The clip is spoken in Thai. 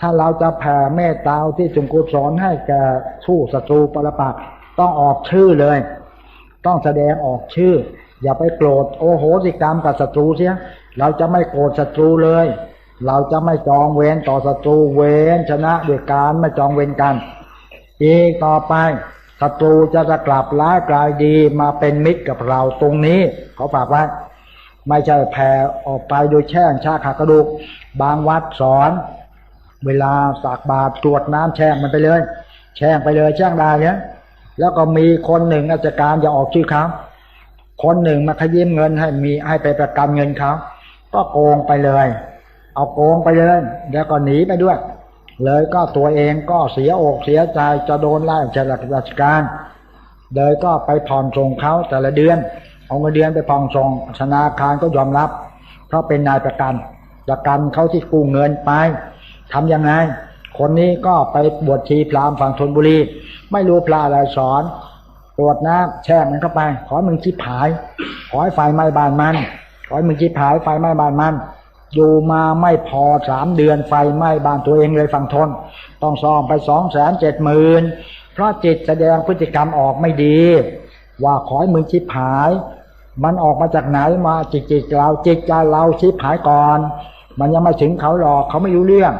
ถ้าเราจะแผ่เมตตาที่จงกุศลให้แก่สู้ศัตรูปรปักต้องออกชื่อเลย ต้องแสดงออกชื่อ อย่าไปโกรธโอโหสิกรรมกับศัตรูเสียเราจะไม่โกรธศัตรูเลย เราจะไม่จองเวรต่อศัตรูเวรชนะด้วยการไม่จองเวรกันอีกต่อไปศัตรูจะจะกลับร้ายกลายดีมาเป็นมิตรกับเราตรงนี้เขาฝากไว้ไม่ใช่แผ่ออกไปโดยแช่งชาขากระดูก บางวัดสอน เวลาสากบาตรตรวจน้ำแช่งมันไปเลย แช่งไปเลยแช่งได้เนี่ยแล้วก็มีคนหนึ่งราชการจะออกชื่อเขาคนหนึ่งมาขยิ้มเงินให้มีให้ไปประกันเงินเขาก็โกงไปเลย เอาโกงไปเลย แล้วก็หนีไปด้วย เลยก็ตัวเองก็เสียอกเสียใจจะโดนไล่จากราชการ เลยก็ไปผ่อนส่งเขาแต่ละเดือน เอาเงินเดือนไปผ่อนส่งธนาคารก็ยอมรับ เพราะเป็นนายประกันประกันเขาที่กู้เงินไป ทำยังไง คนนี้ก็ไปบวชชีพรามฝั่งธนบุรี ไม่รู้พระอะไรสอนตรวจน้ำแช่งมันเข้าไป ขอมึงชิบหาย ขอให้ไฟไหม้บ้านมัน ขอให้มึงชิบหายไฟไหม้บ้านมัน อยู่มาไม่พอสามเดือนไฟไหม้บ้านตัวเองเลยฝั่งทน ต้องซ่อมไปสองแสนเจ็ดหมื่นเพราะจิตแสดงพฤติกรรมออกไม่ดี ว่าขอให้มึงชิบหาย มันออกมาจากไหนมาจิตจิตเราจิตใจเราชิบหายก่อน มันยังไม่ถึงเขาหรอกเขาไม่รู้เรื่อง